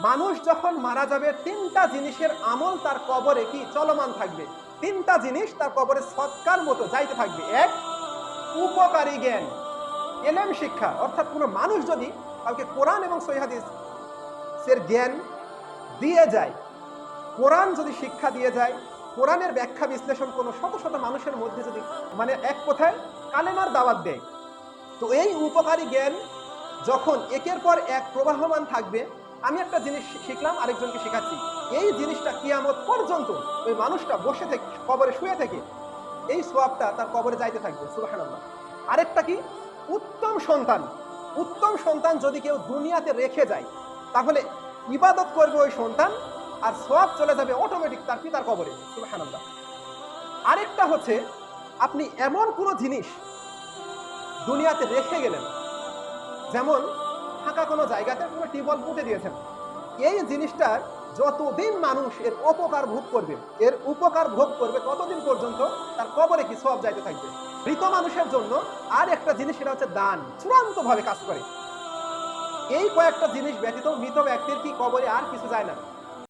মানুষ যখন মারা যাবে, তিনটা জিনিসের আমল তার কবরে কি চলমান থাকবে? তিনটা জিনিস তার কবরে সৎকার মতো যাইতে থাকবে। এক, উপকারী জ্ঞান, এলেম শিক্ষা। অর্থাৎ কোনো মানুষ যদি কাউকে কোরআন এবং সহিহাদিস এর জ্ঞান দিয়ে যায়, কোরআন যদি শিক্ষা দিয়ে যায়, কোরআনের ব্যাখ্যা বিশ্লেষণ কোনো শত শত মানুষের মধ্যে যদি মানে এক কোথায় কালেমার দাওয়াত দেয়, তো এই উপকারী জ্ঞান যখন একের পর এক প্রবাহমান থাকবে আমি একটা জিনিস শিখলাম, আরেকজনকে শেখাচ্ছি। এই জিনিসটা কিয়ামত পর্যন্ত ওই মানুষটা বসে থেকে, কবরে শুয়ে থেকে, এই সোয়াবটা তার কবরে যাইতে থাকবে সুবাহান্লাহ আরেকটা কি? উত্তম সন্তান। উত্তম সন্তান যদি কেউ দুনিয়াতে রেখে যায়, তাহলে ইবাদত করবে ওই সন্তান আর সোয়াব চলে যাবে অটোমেটিক তার পিতার কবরে সুবাহান্লাহ আরেকটা হচ্ছে, আপনি এমন কোনো জিনিস দুনিয়াতে রেখে গেলেন, যেমন ফাঁকা কোনো জায়গাতে কোনো টিউবওয়েল পুঁতে দিয়েছেন। এই জিনিসটার যতদিন মানুষ এর উপকার ভোগ করবে, এর উপকার ভোগ করবে ততদিন পর্যন্ত তার কবরে কি সব যাইতে থাকবে? মৃত মানুষের জন্য আর একটা জিনিস সেটা হচ্ছে দান চূড়ান্ত ভাবে কাজ করে। এই কয়েকটা জিনিস ব্যতীত মৃত ব্যক্তির কি কবরে আর কিছু যায় না।